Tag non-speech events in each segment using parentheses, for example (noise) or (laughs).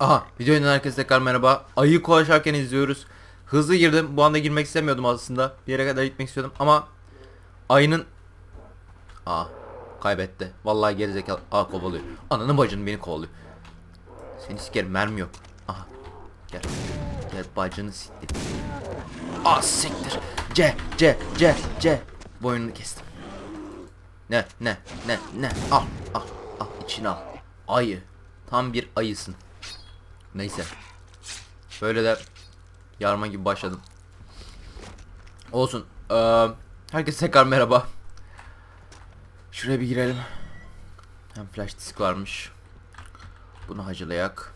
Aha videoyu herkese tekrar merhaba. Ayı koşarken izliyoruz. Hızlı girdim. Bu anda girmek istemiyordum aslında. Bir yere kadar gitmek istiyordum ama ayının Aa kaybetti. Vallahi gerizekalı. Aa kovalıyor. Ananın bacını beni kovalıyor. Seni sikerim mermi yok. Aha. Gel. Gel bacını siktir. Aa siktir. C C C C. Boynunu kestim. Ne ne ne ne al al al içine al. Ayı. Tam bir ayısın. Neyse. Böyle de yarma gibi başladım. Olsun. Ee, herkese tekrar merhaba. Şuraya bir girelim. Hem flash disk varmış. Bunu hacılayak.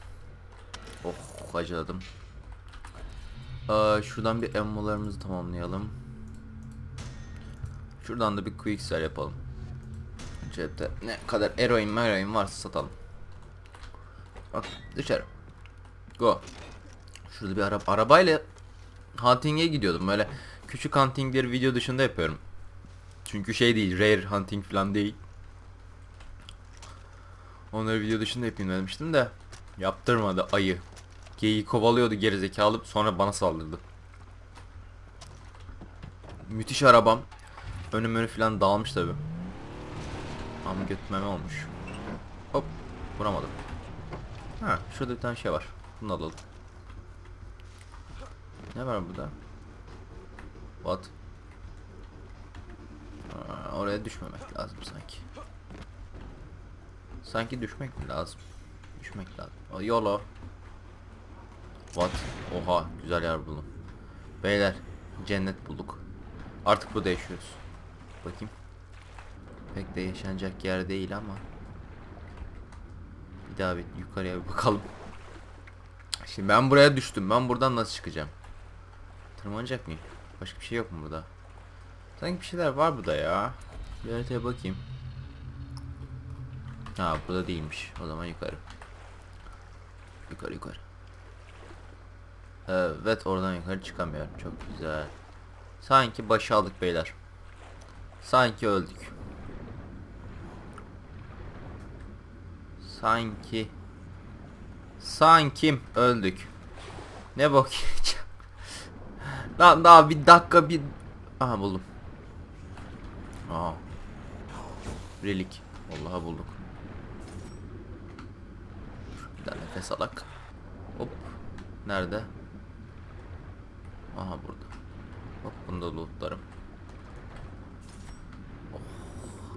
Oh hacıladım. Ee, şuradan bir emmolarımızı tamamlayalım. Şuradan da bir quick sell yapalım. Cepte ne kadar eroin meroin varsa satalım. Bak dışarı. Go. Şurada bir araba arabayla hunting'e gidiyordum. Böyle küçük huntingleri video dışında yapıyorum. Çünkü şey değil, rare hunting falan değil. Onları video dışında yapayım demiştim de yaptırmadı ayı. Geyiği kovalıyordu gerizekalı sonra bana saldırdı. Müthiş arabam. Önüm önü falan dağılmış tabi. Ama götmeme olmuş. Hop vuramadım. Ha şurada bir tane şey var. Bunu alalım. Ne var burada? What? Aa, oraya düşmemek lazım sanki. Sanki düşmek mi lazım? Düşmek lazım. YOLO. What? Oha güzel yer buldum. Beyler cennet bulduk. Artık burada yaşıyoruz. Bakayım. Pek de yaşanacak yer değil ama. Bir daha bir yukarıya bir bakalım. Şimdi ben buraya düştüm. Ben buradan nasıl çıkacağım? Tırmanacak mıyım? Başka bir şey yok mu burada? Sanki bir şeyler var burada ya. Bir haritaya bakayım. Ha burada değilmiş. O zaman yukarı. Yukarı yukarı. Evet oradan yukarı çıkamıyorum. Çok güzel. Sanki başı aldık beyler. Sanki öldük. Sanki Sanki öldük. Ne yiyeceğim. Lan daha bir dakika bir Aha buldum. Aa. Relik. Vallahi bulduk. Bir daha nefes alak. Hop. Nerede? Aha burada. Hop bunu da lootlarım. Oh,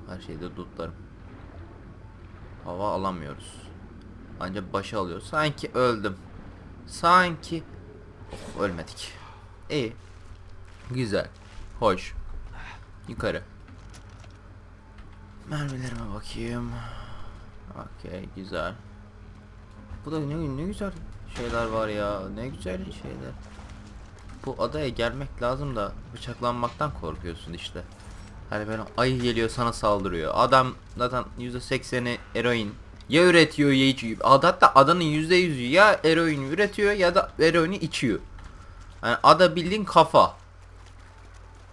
her şeyde lootlarım. Hava alamıyoruz. Ancak başı alıyoruz. Sanki öldüm. Sanki oh, ölmedik. İyi. Güzel. Hoş. Yukarı. Mermilerime bakayım. Okey güzel. Bu da ne, ne güzel şeyler var ya. Ne güzel şeyler. Bu adaya gelmek lazım da bıçaklanmaktan korkuyorsun işte. Hani böyle ayı geliyor sana saldırıyor. Adam zaten %80'i eroin. Ya üretiyor ya içiyor. Ad- Hatta adanın %100'ü ya eroin üretiyor ya da eroini içiyor. Yani ada bildiğin kafa.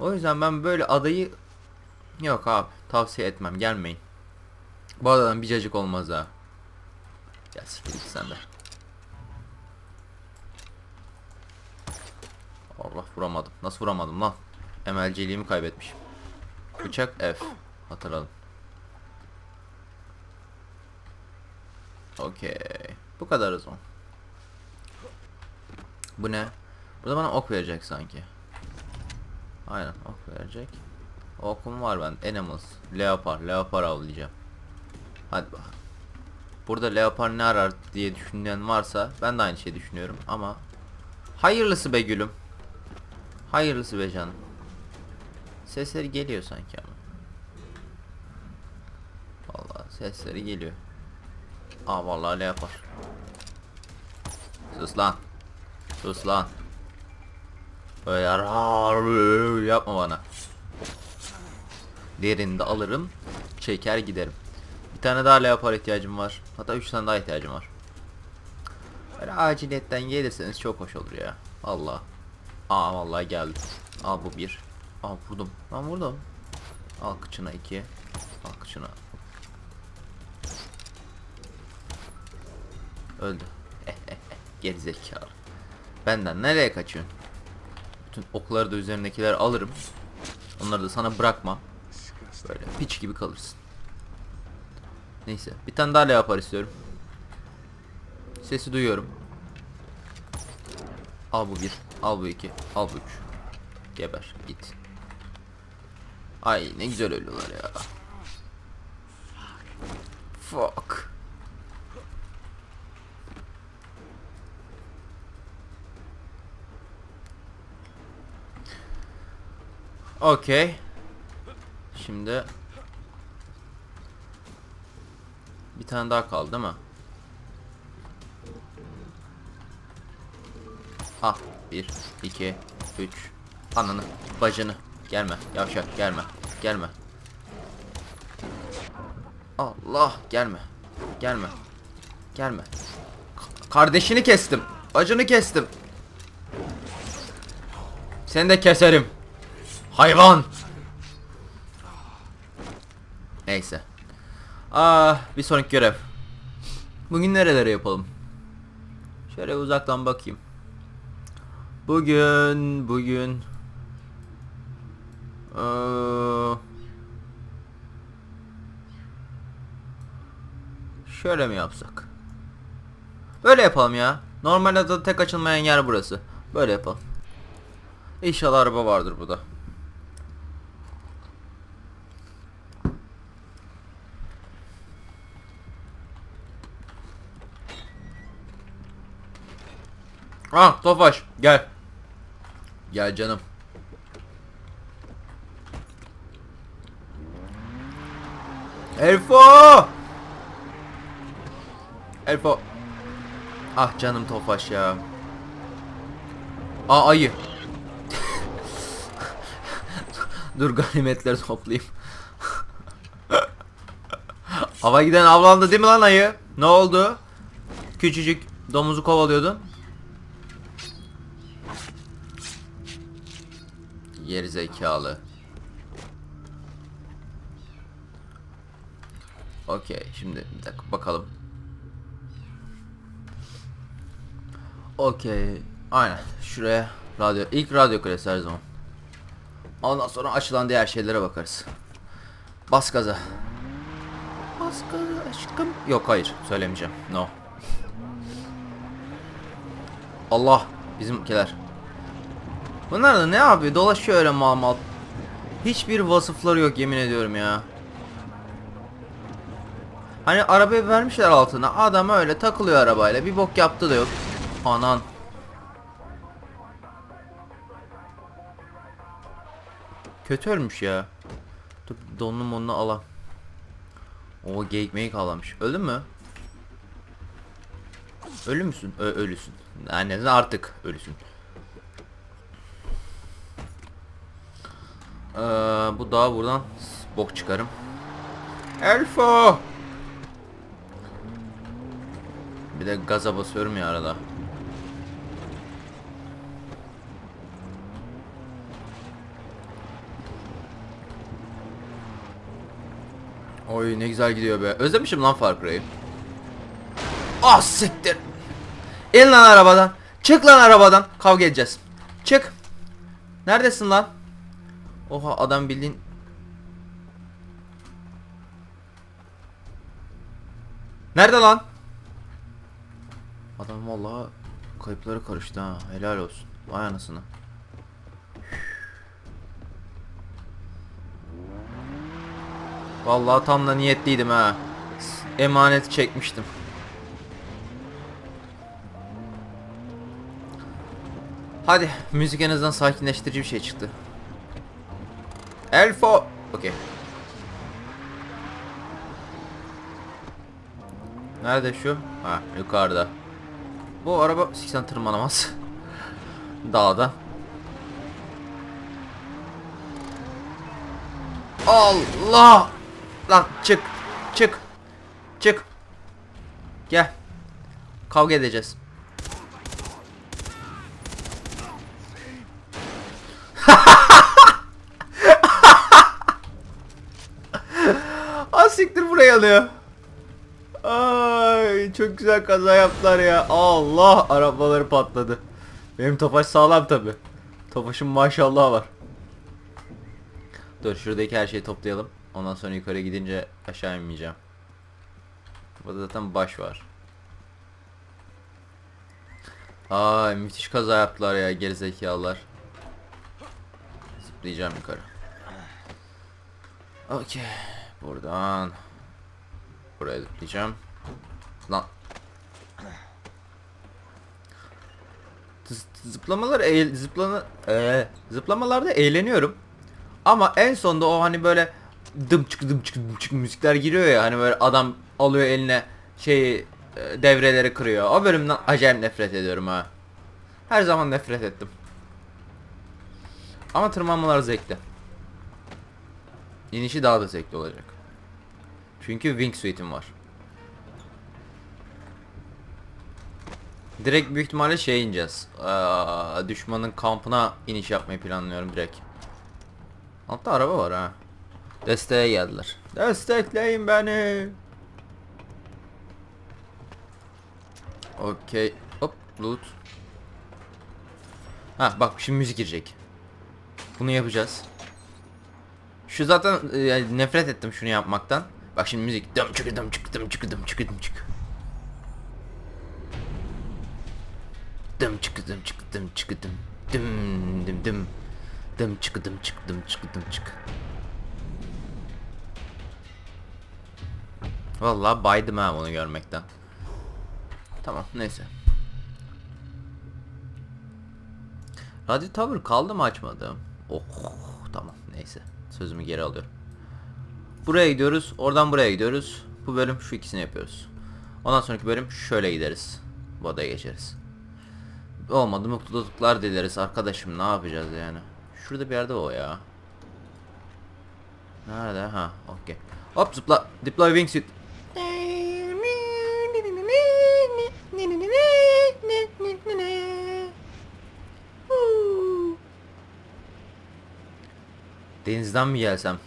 O yüzden ben böyle adayı yok abi tavsiye etmem gelmeyin. Bu adadan bir cacık olmaz ha. Gel siktir sen de. Allah vuramadım. Nasıl vuramadım lan? MLC'liğimi kaybetmişim. Bıçak F. Hatırladım. Okey. Bu kadar o zaman. Bu ne? Burada bana ok verecek sanki. Aynen ok verecek. Okum var ben. Animals. Leopar. Leopar avlayacağım. Hadi bakalım. Burada leopar ne arar diye düşünen varsa ben de aynı şeyi düşünüyorum ama hayırlısı be gülüm. Hayırlısı be canım. Sesleri geliyor sanki ama. Vallahi sesleri geliyor. Aa vallahi leopar. Sus lan. Sus lan. Böyle yapma bana. Derinde alırım, çeker giderim. Bir tane daha leopar ihtiyacım var. Hatta üç tane daha ihtiyacım var. Böyle aciliyetten gelirseniz çok hoş olur ya. Allah. Aa vallahi geldi. Al bu bir. Al vurdum. Ben vurdum. Al kıçına iki. Al kıçına. Öldü. (laughs) Gerizekalı. Benden nereye kaçıyorsun? Bütün okları da üzerindekiler alırım. Onları da sana bırakmam. Böyle piç gibi kalırsın. Neyse bir tane daha yapar istiyorum. Sesi duyuyorum. Al bu bir, al bu iki, al bu üç. Geber, git. Ay ne güzel ölüyorlar ya. Fuck. Okey. Şimdi bir tane daha kaldı değil mi? Ah, bir, iki, üç. Ananı, bacını. Gelme, yavşak, gelme, gelme. Allah, gelme, gelme, gelme. Kardeşini kestim, bacını kestim. Seni de keserim. Hayvan. Neyse. Ah, bir sonraki görev. Bugün nerelere yapalım? Şöyle uzaktan bakayım. Bugün, bugün. Eee, şöyle mi yapsak? Böyle yapalım ya. Normalde de tek açılmayan yer burası. Böyle yapalım. İnşallah araba vardır burada. Ah Tofaş gel. Gel canım. Elfo! Elfo. Ah canım Tofaş ya. Aa ayı. (laughs) Dur ganimetleri toplayayım. (laughs) Hava giden avlandı değil mi lan ayı? Ne oldu? Küçücük domuzu kovalıyordun. Geri zekalı. Okey şimdi bir dakika bakalım. Okey. Aynen. Şuraya radyo. ilk radyo kulesi her zaman. Ondan sonra açılan diğer şeylere bakarız. Bas gaza. Bas gaza aşkım. Yok hayır söylemeyeceğim. No. Allah bizimkiler. Bunlar da ne yapıyor? Dolaşıyor öyle mal mal. Hiçbir vasıfları yok yemin ediyorum ya. Hani arabayı vermişler altına. Adam öyle takılıyor arabayla. Bir bok yaptı da yok. Anan. Kötü ölmüş ya. Dur donlu monunu alam. O geyik meyik ağlamış. Öldün mü? Ölü müsün? Ö ölüsün. Yani artık ölüsün. Ee, bu daha buradan bok çıkarım. Elfo! Bir de gaza basıyorum ya arada. Oy ne güzel gidiyor be. Özlemişim lan Far Cry'ı. Ah siktir. İn lan arabadan. Çık lan arabadan. Kavga edeceğiz. Çık. Neredesin lan? Oha adam bildiğin Nerede lan? Adam vallahi kayıpları karıştı ha. Helal olsun. Vay anasını. Vallahi tam da niyetliydim ha. Emaneti çekmiştim. Hadi müzik en azından sakinleştirici bir şey çıktı. Elfo. Okey. Nerede şu? Ha yukarıda. Bu araba 80 tırmanamaz. (laughs) Dağda. Allah! Lan çık. Çık. Çık. Gel. Kavga edeceğiz. Alıyor. Ay çok güzel kaza yaptılar ya. Allah arabaları patladı. Benim Tofaş sağlam tabi. Tofaş'ın maşallah var. Dur şuradaki her şeyi toplayalım. Ondan sonra yukarı gidince aşağı inmeyeceğim. Burada zaten baş var. Ay müthiş kaza yaptılar ya gerizekalılar. Zıplayacağım yukarı. Okey. Buradan. Buraya zıplayacağım. Lan. Zı- Zıplamalar eğ zıplama ee, zıplamalarda eğleniyorum. Ama en sonda o hani böyle dım çık dım çık dım çık müzikler giriyor ya hani böyle adam alıyor eline şeyi e, devreleri kırıyor. O bölümden acayip nefret ediyorum ha. Her zaman nefret ettim. Ama tırmanmalar zevkli. İnişi daha da zevkli olacak. Çünkü wingsuit'im var. Direkt büyük ihtimalle şey ineceğiz. Aa, düşmanın kampına iniş yapmayı planlıyorum direkt. Altta araba var ha. Desteğe geldiler. Destekleyin beni. Okey. Hop loot. Ha bak şimdi müzik girecek. Bunu yapacağız. Şu zaten e, nefret ettim şunu yapmaktan. Bak şimdi müzik. Dım çıkı dım çıkı dım çıkı dım çıkı dım çıkı. Dım çıkı dım çıkı dım çıkı dım. Dım dım dım. Dım çıkı dım çıkı dım çıkı dım çıkı. Vallahi baydım ha onu görmekten. Tamam neyse. Radyo Tower kaldı mı açmadım? Oh tamam neyse. Sözümü geri alıyorum. Buraya gidiyoruz. Oradan buraya gidiyoruz. Bu bölüm şu ikisini yapıyoruz. Ondan sonraki bölüm şöyle gideriz. Bu odaya geçeriz. Olmadı mutluluklar dileriz arkadaşım ne yapacağız yani. Şurada bir yerde o ya. Nerede? Ha, okey. Hop zıpla. Deploy wingsuit. Denizden mi gelsem?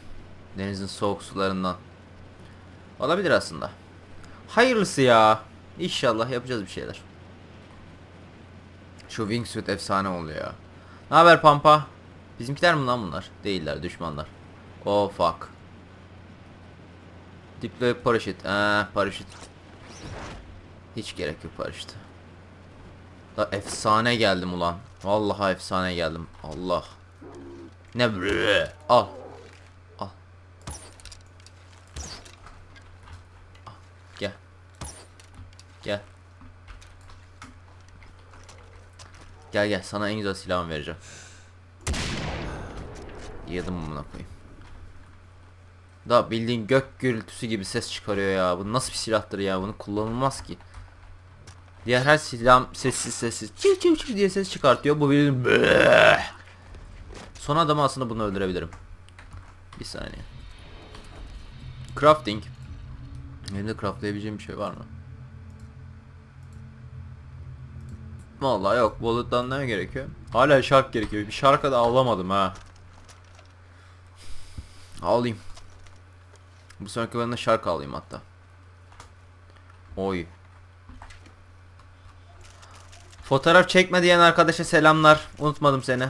Denizin soğuk sularından. Olabilir aslında. Hayırlısı ya. İnşallah yapacağız bir şeyler. Şu wingsuit efsane oluyor ya. Ne haber Pampa? Bizimkiler mi lan bunlar? Değiller düşmanlar. Oh fuck. Deploy paraşüt. Eee paraşüt. Hiç gerek yok paraşüt. Da efsane geldim ulan. Vallahi efsane geldim. Allah. Ne? Al. Al. Gel. Gel. Gel gel sana en güzel silahımı vereceğim. Yedim amına koyayım. Da bildiğin gök gürültüsü gibi ses çıkarıyor ya. Bu nasıl bir silahtır ya? Bunu kullanılmaz ki. Diğer her silah sessiz sessiz çiv çiv çiv diye ses çıkartıyor. Bu bildiğin! Son adamı aslında bunu öldürebilirim. Bir saniye. Crafting. Elimde craftlayabileceğim bir şey var mı? Vallahi yok. Bullet'tan ne gerekiyor? Hala şark gerekiyor. Bir şarka da avlamadım ha. Alayım. Bu sonraki bölümde şark alayım hatta. Oy. Fotoğraf çekme diyen arkadaşa selamlar. Unutmadım seni.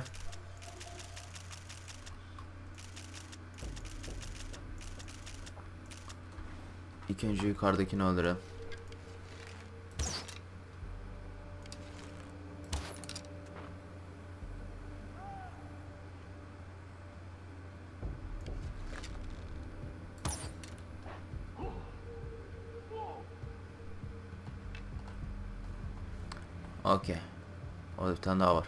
İlk önce yukarıdakini öldürelim. Okey. Orada bir tane daha var.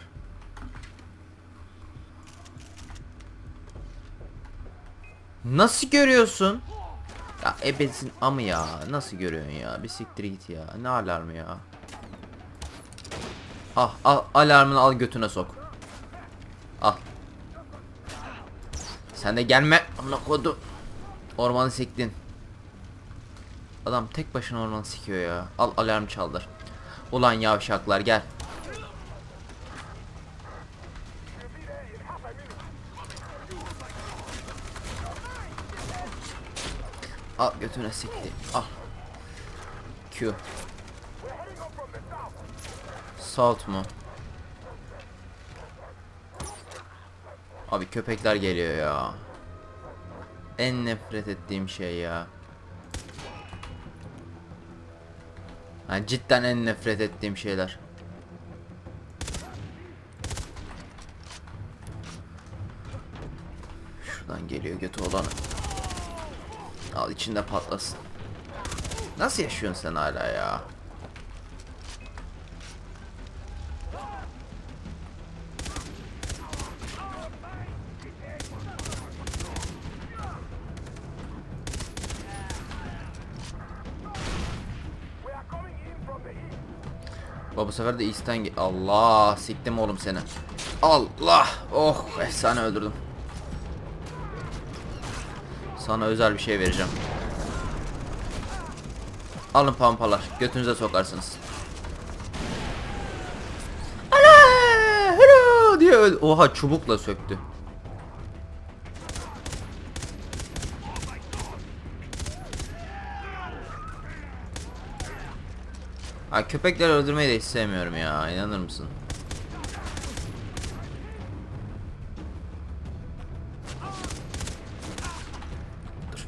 Nasıl görüyorsun? Ebesin amı ya. Nasıl görüyorsun ya? Bir siktir git ya. Ne alarmı ya? Ah al alarmını al götüne sok. Al. Sen de gelme. Amına kodu. Ormanı siktin. Adam tek başına ormanı sikiyor ya. Al alarm çaldır. Ulan yavşaklar gel. Al götüne sikti. Al. Q. Assault mu? Abi köpekler geliyor ya. En nefret ettiğim şey ya. Yani cidden en nefret ettiğim şeyler. Şuradan geliyor götü olan. Al içinde patlasın. Nasıl yaşıyorsun sen hala ya? Baba bu sefer de East'ten Allah siktim oğlum seni. Allah. Oh efsane öldürdüm. Sana özel bir şey vereceğim. Alın pampalar. Götünüze sokarsınız. Ana! Hıra! diye öl- Oha çubukla söktü. Ha köpekleri öldürmeyi de hiç sevmiyorum ya. inanır mısın?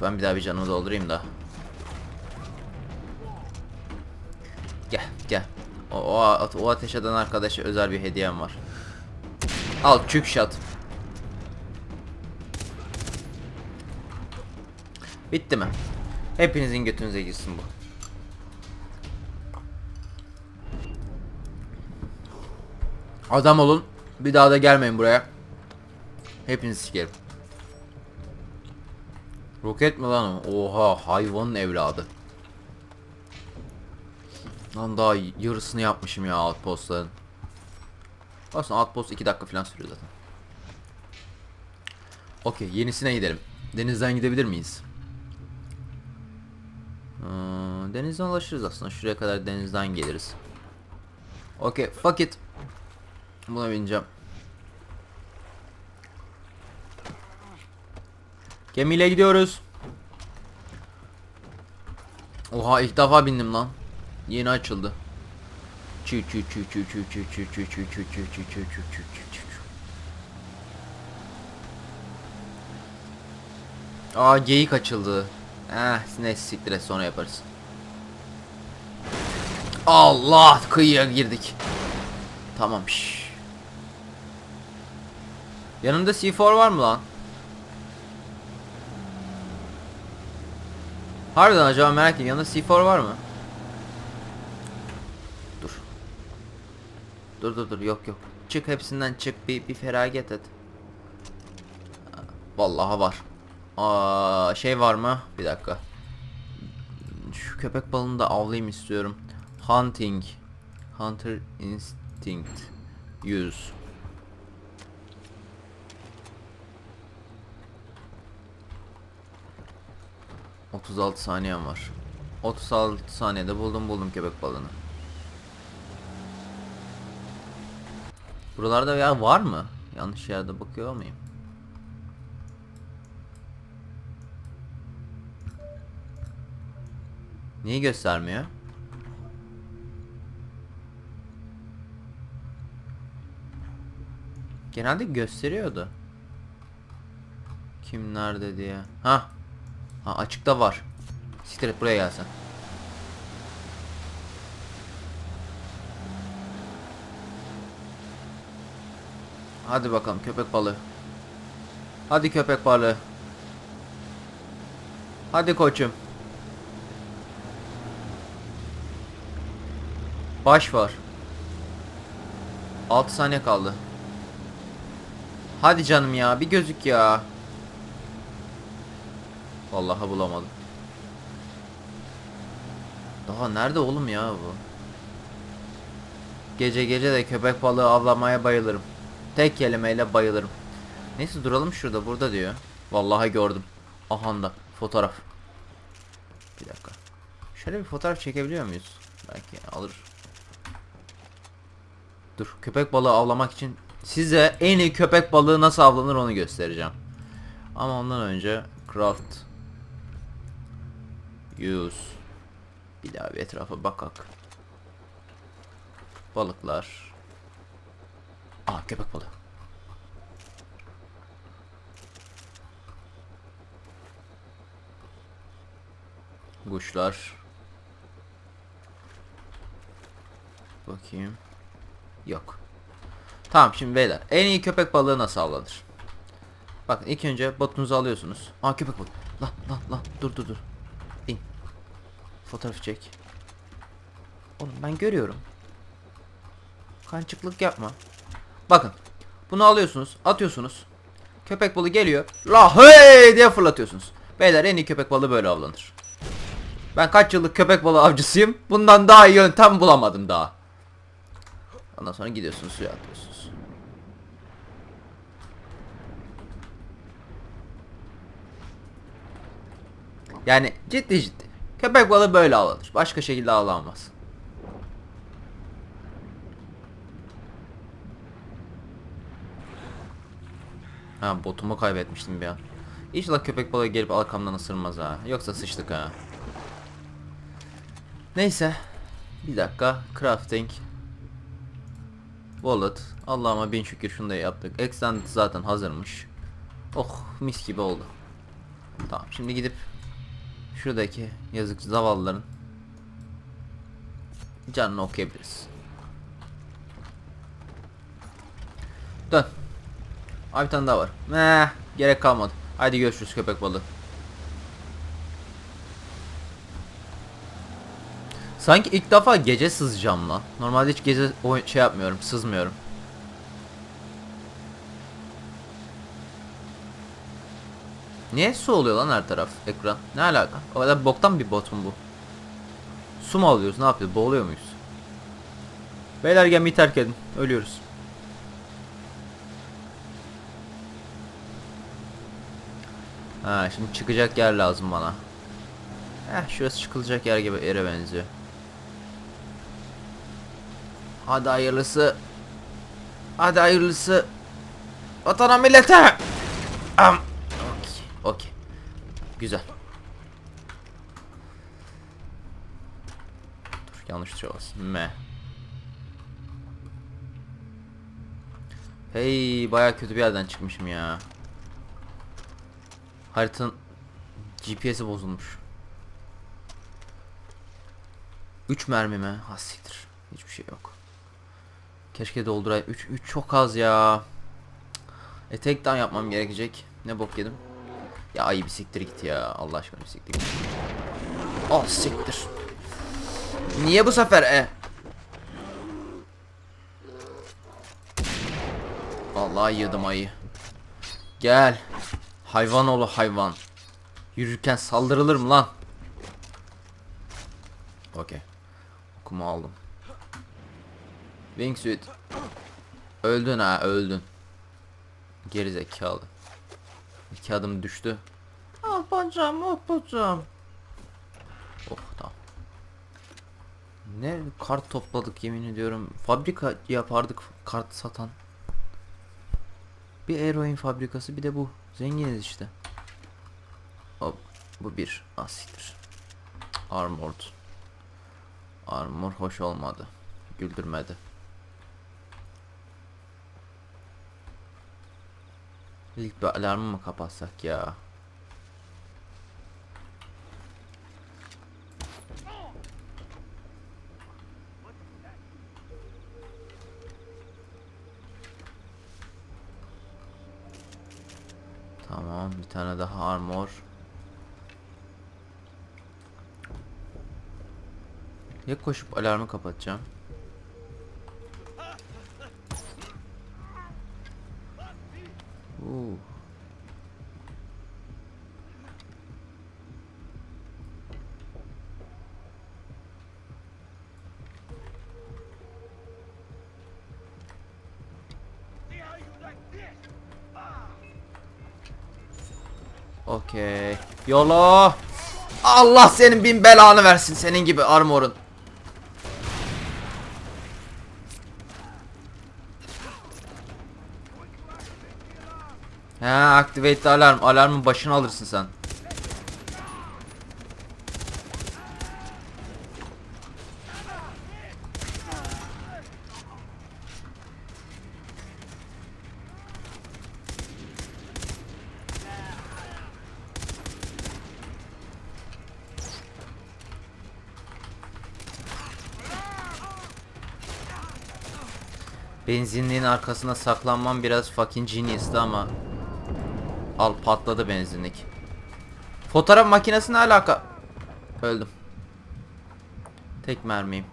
Ben bir daha bir canımı doldurayım da. Gel gel. O, o, o ateş eden arkadaşa özel bir hediyem var. Al çük shot. Bitti mi? Hepinizin götünüze girsin bu. Adam olun. Bir daha da gelmeyin buraya. Hepinizi sikerim. Roket mi lan? Oha hayvanın evladı. Lan daha yarısını yapmışım ya outpostların. Aslında outpost 2 dakika falan sürüyor zaten. Okey yenisine gidelim. Denizden gidebilir miyiz? Ee, denizden ulaşırız aslında. Şuraya kadar denizden geliriz. Okey fuck it. Buna bineceğim. Gemiyle gidiyoruz. Oha ilk defa bindim lan. Yeni açıldı. Çü çü çü çü çü çü çü çü çü çü çü çü çü çü çü çü çü. Aa geyik açıldı. Eh ne siktir sonra yaparız. Allah kıyıya girdik. Tamam. Yanımda C4 var mı lan? Harbiden acaba merak ediyorum. Yanında C4 var mı? Dur. Dur dur dur yok yok. Çık hepsinden çık bir bir feragat et. Vallahi var. Aa, şey var mı? Bir dakika. Şu köpek balığını da avlayayım istiyorum. Hunting. Hunter instinct. Use. ...36 saniyem var. 36 saniyede buldum buldum köpek balığını. Buralarda ya var mı? Yanlış yerde bakıyor muyum? Niye göstermiyor? Genelde gösteriyordu. Kim nerede diye. Ha. Ha açıkta var. Siktir et buraya gelsen. Hadi bakalım köpek balığı. Hadi köpek balığı. Hadi koçum. Baş var. 6 saniye kaldı. Hadi canım ya bir gözük ya. Vallahi bulamadım. Daha nerede oğlum ya bu? Gece gece de köpek balığı avlamaya bayılırım. Tek kelimeyle bayılırım. Neyse duralım şurada burada diyor. Vallahi gördüm. Ahanda fotoğraf. Bir dakika. Şöyle bir fotoğraf çekebiliyor muyuz? Belki alır. Dur köpek balığı avlamak için size en iyi köpek balığı nasıl avlanır onu göstereceğim. Ama ondan önce craft use bir daha bir etrafa bakak. balıklar. Aa köpek balığı. Kuşlar. Bakayım. Yok. Tamam şimdi beyler en iyi köpek balığı nasıl avlanır? Bakın ilk önce botunuzu alıyorsunuz. Aa köpek balığı. Lan lan lan dur dur dur. İn. Fotoğraf çek. Oğlum ben görüyorum. Kançıklık yapma. Bakın. Bunu alıyorsunuz, atıyorsunuz. Köpek balığı geliyor. La hey diye fırlatıyorsunuz. Beyler en iyi köpek balığı böyle avlanır. Ben kaç yıllık köpek balığı avcısıyım. Bundan daha iyi yöntem bulamadım daha. Ondan sonra gidiyorsunuz suya atıyorsunuz. Yani ciddi ciddi. Köpek balığı böyle avlanır. Başka şekilde avlanmaz. Ha botumu kaybetmiştim bir an. İnşallah köpek balığı gelip arkamdan ısırmaz ha. Yoksa sıçtık ha. Neyse. Bir dakika. Crafting. Wallet. Allah'ıma bin şükür şunu da yaptık. Extend zaten hazırmış. Oh mis gibi oldu. Tamam şimdi gidip şuradaki yazık zavallıların canını okuyabiliriz. Dön. Abi bir tane daha var. Meh, gerek kalmadı. Haydi görüşürüz köpek balığı. Sanki ilk defa gece sızacağım lan. Normalde hiç gece şey yapmıyorum, sızmıyorum. Niye su oluyor lan her taraf ekran? Ne alaka? O kadar boktan bir bot mu bu? Su mu alıyoruz? Ne yapıyoruz? Boğuluyor muyuz? Beyler gemiyi terk edin. Ölüyoruz. Ha şimdi çıkacak yer lazım bana. Eh şurası çıkılacak yer gibi yere benziyor. Hadi hayırlısı. Hadi hayırlısı. Vatana millete. Am. Okey. Güzel. Dur yanlış tuşa bas. Me. Hey baya kötü bir yerden çıkmışım ya. Haritanın GPS'i bozulmuş. 3 mermi mi? Ha siktir. Hiçbir şey yok. Keşke doldurayım. 3 3 çok az ya. E tek down yapmam gerekecek. Ne bok yedim. Ya ay bir siktir git ya. Allah aşkına bir siktir git. Ah siktir. Niye bu sefer e? Vallahi yedim ayı. Gel. Hayvan oğlu hayvan. Yürürken saldırılır mı lan? Okey. Okuma aldım. Wingsuit. Öldün ha öldün. Geri zekalı. İki adım düştü. Ah bacağım ah bacağım. Oh tamam. Ne kart topladık yemin ediyorum. Fabrika yapardık kart satan. Bir eroin fabrikası bir de bu. Zenginiz işte. Hop bu bir asittir. Armored. Armor hoş olmadı. Güldürmedi. İlk bir alarmı mı kapatsak ya? Tamam bir tane daha armor. Ya koşup alarmı kapatacağım. Yolo. Allah senin bin belanı versin senin gibi armorun. He activate alarm. Alarmın başını alırsın sen. Benzinliğin arkasına saklanmam biraz fucking genius'tı ama Al patladı benzinlik. Fotoğraf makinesi ne alaka? Öldüm. Tek mermiyim.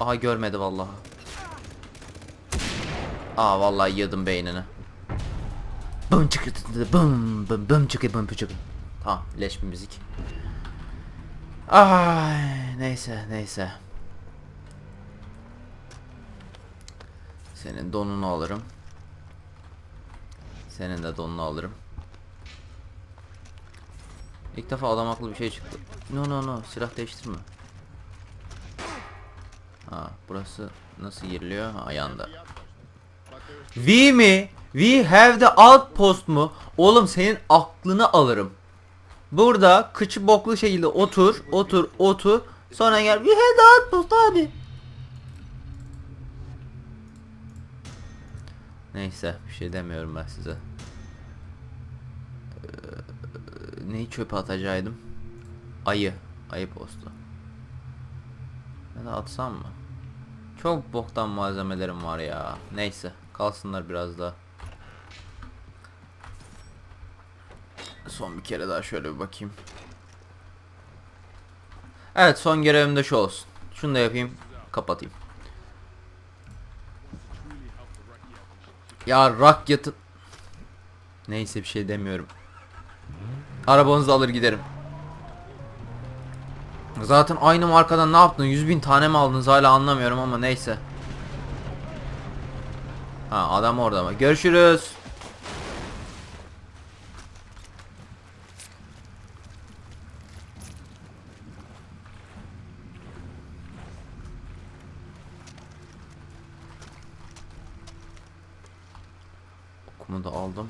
Aha görmedi vallahi. Aa vallahi yedim beynini. Bum çıkı bum bum bum çıkı bum çıkı. Tamam leş bir müzik. Ay neyse neyse. Senin donunu alırım. Senin de donunu alırım. İlk defa adam akıllı bir şey çıktı. No no no silah değiştirme. Ha burası nasıl giriliyor? Ha, ayağında. We mi? We have the outpost mu? Oğlum senin aklını alırım. Burada kıçı boklu şekilde otur, otur, otur. Sonra gel. We have the outpost abi. Neyse bir şey demiyorum ben size. Ee, neyi çöpe atacaktım? Ayı. Ayı postu. Ya da atsam mı? Çok boktan malzemelerim var ya. Neyse kalsınlar biraz daha. Son bir kere daha şöyle bir bakayım. Evet son görevim de şu olsun. Şunu da yapayım. Kapatayım. Ya rak yatı... Neyse bir şey demiyorum. Arabanızı alır giderim. Zaten aynı markadan ne yaptın? 100 bin tane mi aldınız hala anlamıyorum ama neyse. Ha adam orada mı? Görüşürüz. Okumu da aldım.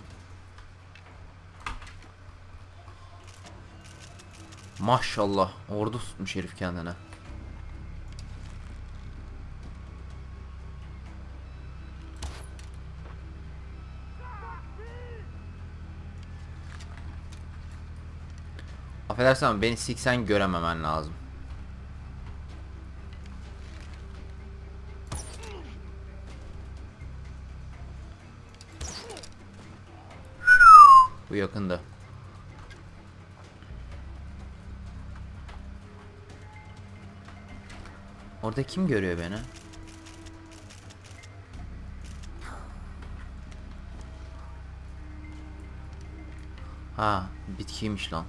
Maşallah ordu tutmuş herif kendine. Affedersin ama beni siksen görememen lazım. Bu yakında. Orada kim görüyor beni? Ha, bitkiymiş lan.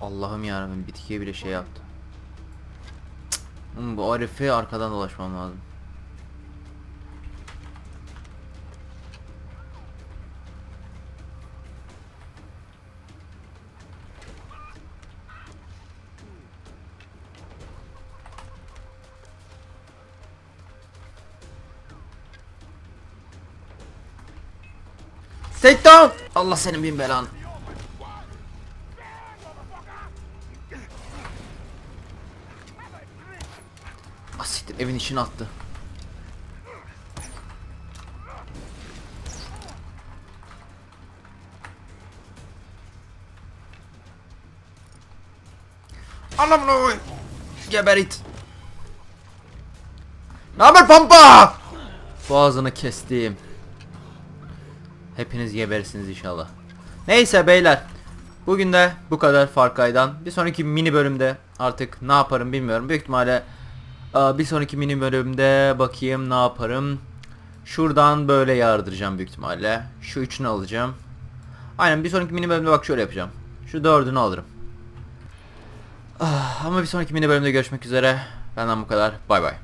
Allah'ım yarabbim bitkiye bile şey yaptı. Bu Arif'e arkadan dolaşmam lazım. Stay down! Allah senin bin belanı. Asiktir evin içine attı. Anamına koy. Geber it. Ne haber pampa? Boğazını kestim. Hepiniz gebersiniz inşallah. Neyse beyler. Bugün de bu kadar Far Cry'dan. Bir sonraki mini bölümde artık ne yaparım bilmiyorum. Büyük ihtimalle aa, bir sonraki mini bölümde bakayım ne yaparım. Şuradan böyle yardıracağım büyük ihtimalle. Şu üçünü alacağım. Aynen bir sonraki mini bölümde bak şöyle yapacağım. Şu dördünü alırım. Ah, ama bir sonraki mini bölümde görüşmek üzere. Benden bu kadar. Bay bay.